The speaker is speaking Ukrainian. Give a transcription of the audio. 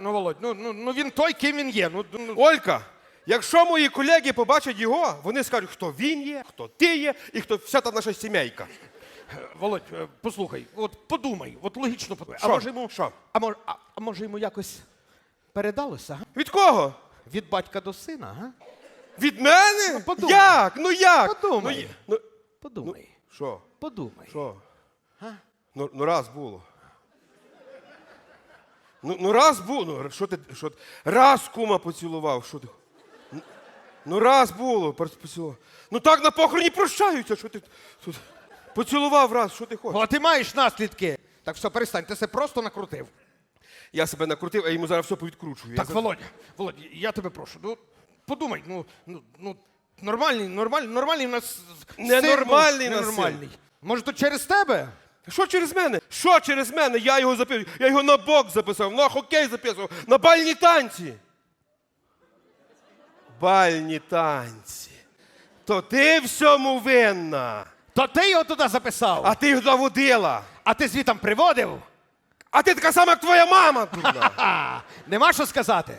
ну Володь, ну, ну, ну він той, ким він є. Ну, ну, Олька, якщо мої колеги побачать його, вони скажуть, хто він є, хто ти є і хто вся та наша сімейка. Володь, е, послухай, от подумай, от логічно подумай. А може йому, Що? А, може, а, а може йому якось передалося? га? Від кого? Від батька до сина, га? Від мене? подумай. Як? Ну як? Подумай. Ну, є- ну, Подумай, що? подумай. Що? Ну, ну раз було. Ну, ну раз було. Ну, що ти, що ти? Раз кума поцілував. Що ти? Ну, Ну раз було, поцілував. Ну так на похороні прощаються, що ти тут. Поцілував раз, що ти хочеш? О, ти маєш наслідки. Так все, перестань, ти це просто накрутив. Я себе накрутив, а йому зараз все повідкручую. Так, я... Володя, Володя, я тебе прошу, ну подумай, ну, ну, ну нормальний, нормальний, нормальний у нас Ненормальний син був, ненормальний. Може, то через тебе? Що через мене? Що через мене? Я його записав. Я його на бок записав, на хокей записував, на бальні танці. Бальні танці. То ти всьому винна. То ти його туди записав, А ти його заводила. а ти звітом приводив? А ти така сама, як твоя мама. дурна. Нема що сказати.